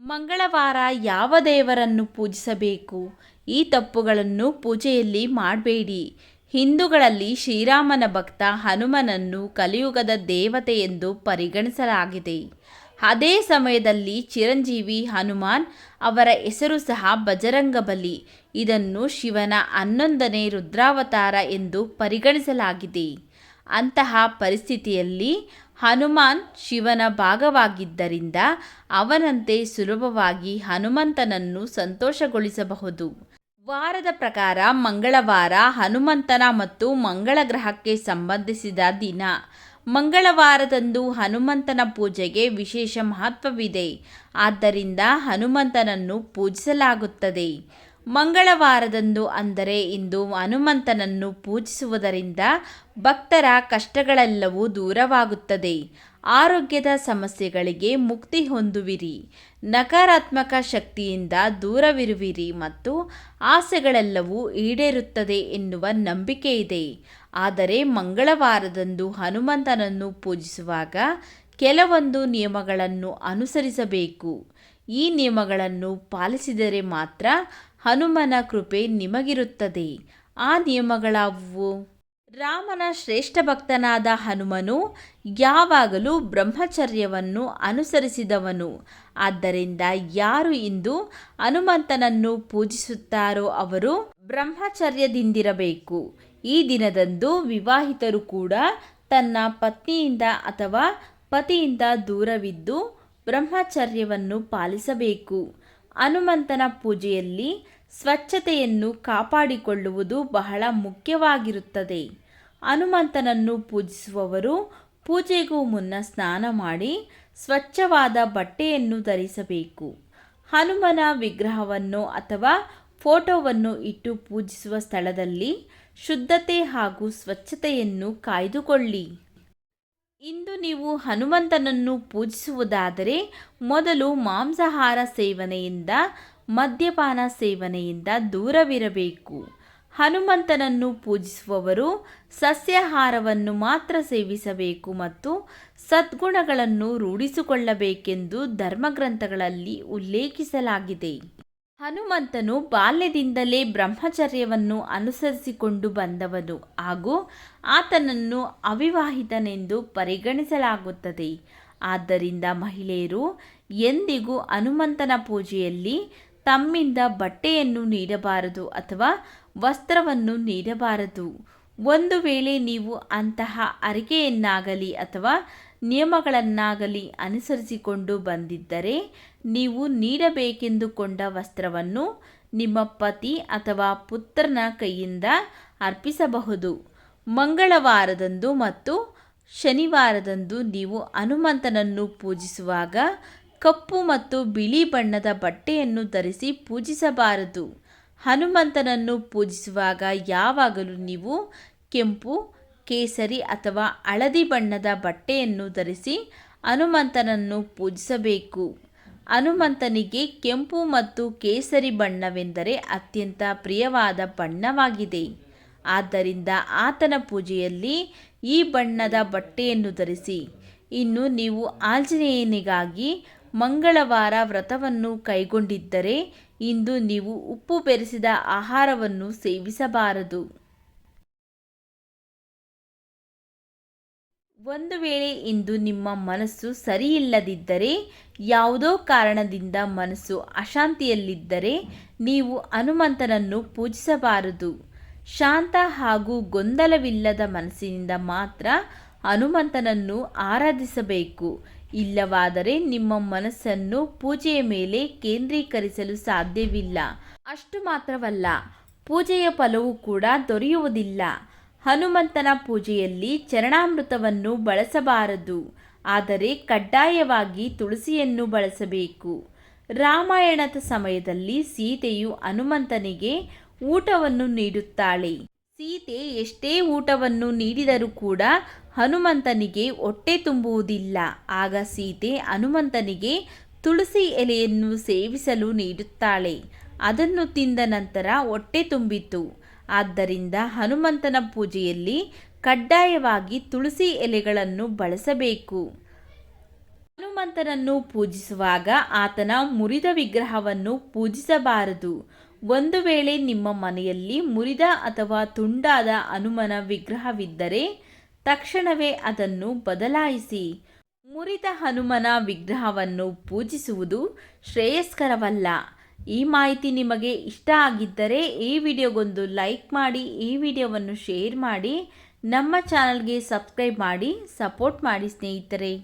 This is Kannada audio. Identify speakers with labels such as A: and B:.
A: ಮಂಗಳವಾರ ಯಾವ ದೇವರನ್ನು ಪೂಜಿಸಬೇಕು? ಈ ತಪ್ಪುಗಳನ್ನು ಪೂಜೆಯಲ್ಲಿ ಮಾಡಬೇಡಿ. ಹಿಂದೂಗಳಲ್ಲಿ ಶ್ರೀರಾಮನ ಭಕ್ತ ಹನುಮನನ್ನು ಕಲಿಯುಗದ ದೇವತೆ ಎಂದು ಪರಿಗಣಿಸಲಾಗಿದೆ. ಅದೇ ಸಮಯದಲ್ಲಿ ಚಿರಂಜೀವಿ ಹನುಮಾನ್ ಅವರ ಹೆಸರು ಸಹ ಬಜರಂಗಬಲಿ ಇದನ್ನು ಶಿವನ ಹನ್ನೊಂದನೇ ರುದ್ರಾವತಾರ ಎಂದು ಪರಿಗಣಿಸಲಾಗಿದೆ. ಅಂತಹ ಪರಿಸ್ಥಿತಿಯಲ್ಲಿ ಹನುಮಾನ್ ಶಿವನ ಭಾಗವಾಗಿದ್ದರಿಂದ ಅವನಂತೆ ಸುಲಭವಾಗಿ ಹನುಮಂತನನ್ನು ಸಂತೋಷಗೊಳಿಸಬಹುದು. ವಾರದ ಪ್ರಕಾರ ಮಂಗಳವಾರ ಹನುಮಂತನ ಮತ್ತು ಮಂಗಳ ಗ್ರಹಕ್ಕೆ ಸಂಬಂಧಿಸಿದ ದಿನ. ಮಂಗಳವಾರದಂದು ಹನುಮಂತನ ಪೂಜೆಗೆ ವಿಶೇಷ ಮಹತ್ವವಿದೆ. ಆದ್ದರಿಂದ ಹನುಮಂತನನ್ನು ಪೂಜಿಸಲಾಗುತ್ತದೆ. ಮಂಗಳವಾರದಂದು ಅಂದರೆ ಇಂದು ಹನುಮಂತನನ್ನು ಪೂಜಿಸುವುದರಿಂದ ಭಕ್ತರ ಕಷ್ಟಗಳೆಲ್ಲವೂ ದೂರವಾಗುತ್ತದೆ. ಆರೋಗ್ಯದ ಸಮಸ್ಯೆಗಳಿಗೆ ಮುಕ್ತಿ ಹೊಂದುವಿರಿ. ನಕಾರಾತ್ಮಕ ಶಕ್ತಿಯಿಂದ ದೂರವಿರುವಿರಿ ಮತ್ತು ಆಸೆಗಳೆಲ್ಲವೂ ಈಡೇರುತ್ತದೆ ಎನ್ನುವ ನಂಬಿಕೆ ಇದೆ ಆದರೆ ಮಂಗಳವಾರದಂದು ಹನುಮಂತನನ್ನು ಪೂಜಿಸುವಾಗ ಕೆಲವೊಂದು ನಿಯಮಗಳನ್ನು ಅನುಸರಿಸಬೇಕು. ಈ ನಿಯಮಗಳನ್ನು ಪಾಲಿಸಿದರೆ ಮಾತ್ರ ಹನುಮನ ಕೃಪೆ ನಿಮಗಿರುತ್ತದೆ. ಆ ನಿಯಮಗಳಾವುವು? ರಾಮನ ಶ್ರೇಷ್ಠ ಭಕ್ತನಾದ ಹನುಮನು ಯಾವಾಗಲೂ ಬ್ರಹ್ಮಚರ್ಯವನ್ನು ಅನುಸರಿಸಿದವನು. ಆದ್ದರಿಂದ ಯಾರು ಇಂದು ಹನುಮಂತನನ್ನು ಪೂಜಿಸುತ್ತಾರೋ ಅವರು ಬ್ರಹ್ಮಚರ್ಯದಿಂದಿರಬೇಕು. ಈ ದಿನದಂದು ವಿವಾಹಿತರು ಕೂಡ ತನ್ನ ಪತ್ನಿಯಿಂದ ಅಥವಾ ಪತಿಯಿಂದ ದೂರವಿದ್ದು ಬ್ರಹ್ಮಚರ್ಯವನ್ನು ಪಾಲಿಸಬೇಕು. ಹನುಮಂತನ ಪೂಜೆಯಲ್ಲಿ ಸ್ವಚ್ಛತೆಯನ್ನು ಕಾಪಾಡಿಕೊಳ್ಳುವುದು ಬಹಳ ಮುಖ್ಯವಾಗಿರುತ್ತದೆ. ಹನುಮಂತನನ್ನು ಪೂಜಿಸುವವರು ಪೂಜೆಗೂ ಮುನ್ನ ಸ್ನಾನ ಮಾಡಿ ಸ್ವಚ್ಛವಾದ ಬಟ್ಟೆಯನ್ನು ಧರಿಸಬೇಕು. ಹನುಮನ ವಿಗ್ರಹವನ್ನು ಅಥವಾ ಫೋಟೋವನ್ನು ಇಟ್ಟು ಪೂಜಿಸುವ ಸ್ಥಳದಲ್ಲಿ ಶುದ್ಧತೆ ಹಾಗೂ ಸ್ವಚ್ಛತೆಯನ್ನು ಕಾಯ್ದುಕೊಳ್ಳಿ. ಇಂದು ನೀವು ಹನುಮಂತನನ್ನು ಪೂಜಿಸುವುದಾದರೆ ಮೊದಲು ಮಾಂಸಾಹಾರ ಸೇವನೆಯಿಂದ, ಮದ್ಯಪಾನ ಸೇವನೆಯಿಂದ ದೂರವಿರಬೇಕು. ಹನುಮಂತನನ್ನು ಪೂಜಿಸುವವರು ಸಸ್ಯಾಹಾರವನ್ನು ಮಾತ್ರ ಸೇವಿಸಬೇಕು ಮತ್ತು ಸದ್ಗುಣಗಳನ್ನು ರೂಢಿಸಿಕೊಳ್ಳಬೇಕೆಂದು ಧರ್ಮಗ್ರಂಥಗಳಲ್ಲಿ ಉಲ್ಲೇಖಿಸಲಾಗಿದೆ. ಹನುಮಂತನು ಬಾಲ್ಯದಿಂದಲೇ ಬ್ರಹ್ಮಚರ್ಯವನ್ನು ಅನುಸರಿಸಿಕೊಂಡು ಬಂದವನು ಹಾಗೂ ಆತನನ್ನು ಅವಿವಾಹಿತನೆಂದು ಪರಿಗಣಿಸಲಾಗುತ್ತದೆ. ಆದ್ದರಿಂದ ಮಹಿಳೆಯರು, ಎಂದಿಗೂ ಹನುಮಂತನ ಪೂಜೆಯಲ್ಲಿ ತಮ್ಮಿಂದ ಬಟ್ಟೆಯನ್ನು ನೀಡಬಾರದು ಅಥವಾ ವಸ್ತ್ರವನ್ನು ನೀಡಬಾರದು. ಒಂದು ವೇಳೆ ನೀವು ಅಂತಹ ಅರಿಕೆಯನ್ನಾಗಲಿ ಅಥವಾ ನಿಯಮಗಳನ್ನಾಗಲಿ ಅನುಸರಿಸಿಕೊಂಡು ಬಂದಿದ್ದರೆ ನೀವು ನೀಡಬೇಕೆಂದುಕೊಂಡ ವಸ್ತ್ರವನ್ನು ನಿಮ್ಮ ಪತಿ ಅಥವಾ ಪುತ್ರನ ಕೈಯಿಂದ ಅರ್ಪಿಸಬಹುದು. ಮಂಗಳವಾರದಂದು ಮತ್ತು ಶನಿವಾರದಂದು ನೀವು ಹನುಮಂತನನ್ನು ಪೂಜಿಸುವಾಗ ಕಪ್ಪು ಮತ್ತು ಬಿಳಿ ಬಣ್ಣದ ಬಟ್ಟೆಯನ್ನು ಧರಿಸಿ ಪೂಜಿಸಬಾರದು. ಹನುಮಂತನನ್ನು ಪೂಜಿಸುವಾಗ ಯಾವಾಗಲೂ ನೀವು ಕೆಂಪು, ಕೇಸರಿ ಅಥವಾ ಹಳದಿ ಬಣ್ಣದ ಬಟ್ಟೆಯನ್ನು ಧರಿಸಿ ಹನುಮಂತನನ್ನು ಪೂಜಿಸಬೇಕು. ಹನುಮಂತನಿಗೆ ಕೆಂಪು ಮತ್ತು ಕೇಸರಿ ಬಣ್ಣವೆಂದರೆ ಅತ್ಯಂತ ಪ್ರಿಯವಾದ ಬಣ್ಣವಾಗಿದೆ. ಆದ್ದರಿಂದ ಆತನ ಪೂಜೆಯಲ್ಲಿ ಈ ಬಣ್ಣದ ಬಟ್ಟೆಯನ್ನು ಧರಿಸಿ, ಇನ್ನು ನೀವು ಆಂಜನೇಯನಿಗಾಗಿ ಮಂಗಳವಾರ ವ್ರತವನ್ನು ಕೈಗೊಂಡಿದ್ದರೆ ಇಂದು ನೀವು ಉಪ್ಪು ಬೆರೆಸಿದ ಆಹಾರವನ್ನು ಸೇವಿಸಬಾರದು. ಒಂದು ವೇಳೆ ಇಂದು ನಿಮ್ಮ ಮನಸ್ಸು ಸರಿಯಿಲ್ಲದಿದ್ದರೆ, ಯಾವುದೋ ಕಾರಣದಿಂದ ಮನಸ್ಸು ಅಶಾಂತಿಯಲ್ಲಿದ್ದರೆ ನೀವು ಹನುಮಂತನನ್ನು ಪೂಜಿಸಬಾರದು. ಶಾಂತ ಹಾಗೂ ಗೊಂದಲವಿಲ್ಲದ ಮನಸ್ಸಿನಿಂದ ಮಾತ್ರ ಹನುಮಂತನನ್ನು ಆರಾಧಿಸಬೇಕು. ಇಲ್ಲವಾದರೆ ನಿಮ್ಮ ಮನಸ್ಸನ್ನು ಪೂಜೆಯ ಮೇಲೆ ಕೇಂದ್ರೀಕರಿಸಲು ಸಾಧ್ಯವಿಲ್ಲ. ಅಷ್ಟು ಮಾತ್ರವಲ್ಲ, ಪೂಜೆಯ ಫಲವೂ ಕೂಡ ದೊರೆಯುವುದಿಲ್ಲ. ಹನುಮಂತನ ಪೂಜೆಯಲ್ಲಿ ಚರಣಾಮೃತವನ್ನು ಬಳಸಬಾರದು, ಆದರೆ ಕಡ್ಡಾಯವಾಗಿ ತುಳಸಿಯನ್ನು ಬಳಸಬೇಕು. ರಾಮಾಯಣದ ಸಮಯದಲ್ಲಿ ಸೀತೆಯು ಹನುಮಂತನಿಗೆ ಊಟವನ್ನು ನೀಡುತ್ತಾಳೆ. ಸೀತೆ ಎಷ್ಟೇ ಊಟವನ್ನು ನೀಡಿದರೂ ಕೂಡ ಹನುಮಂತನಿಗೆ ಹೊಟ್ಟೆ ತುಂಬುವುದಿಲ್ಲ. ಆಗ ಸೀತೆ ಹನುಮಂತನಿಗೆ ತುಳಸಿ ಎಲೆಯನ್ನು ಸೇವಿಸಲು ನೀಡುತ್ತಾಳೆ. ಅದನ್ನು ತಿಂದ ನಂತರ ಹೊಟ್ಟೆ ತುಂಬಿತು. ಆದ್ದರಿಂದ ಹನುಮಂತನ ಪೂಜೆಯಲ್ಲಿ ಕಡ್ಡಾಯವಾಗಿ ತುಳಸಿ ಎಲೆಗಳನ್ನು ಬಳಸಬೇಕು. ಹನುಮಂತನನ್ನು ಪೂಜಿಸುವಾಗ ಆತನ ಮುರಿದ ವಿಗ್ರಹವನ್ನು ಪೂಜಿಸಬಾರದು. ಒಂದು ವೇಳೆ ನಿಮ್ಮ ಮನೆಯಲ್ಲಿ ಮುರಿದ ಅಥವಾ ತುಂಡಾದ ಹನುಮನ ವಿಗ್ರಹವಿದ್ದರೆ ತಕ್ಷಣವೇ ಅದನ್ನು ಬದಲಾಯಿಸಿ, ಮುರಿದ ಹನುಮನ ವಿಗ್ರಹವನ್ನು ಪೂಜಿಸುವುದು ಶ್ರೇಯಸ್ಕರವಲ್ಲ. ಈ ಮಾಹಿತಿ ನಿಮಗೆ ಇಷ್ಟ ಆಗಿದ್ದರೆ ಈ ವಿಡಿಯೋಗೊಂದು ಲೈಕ್ ಮಾಡಿ, ಈ ವಿಡಿಯೋವನ್ನು ಶೇರ್ ಮಾಡಿ, ನಮ್ಮ ಚಾನಲ್ಗೆ ಸಬ್ಸ್ಕ್ರೈಬ್ ಮಾಡಿ, ಸಪೋರ್ಟ್ ಮಾಡಿ ಸ್ನೇಹಿತರೆ.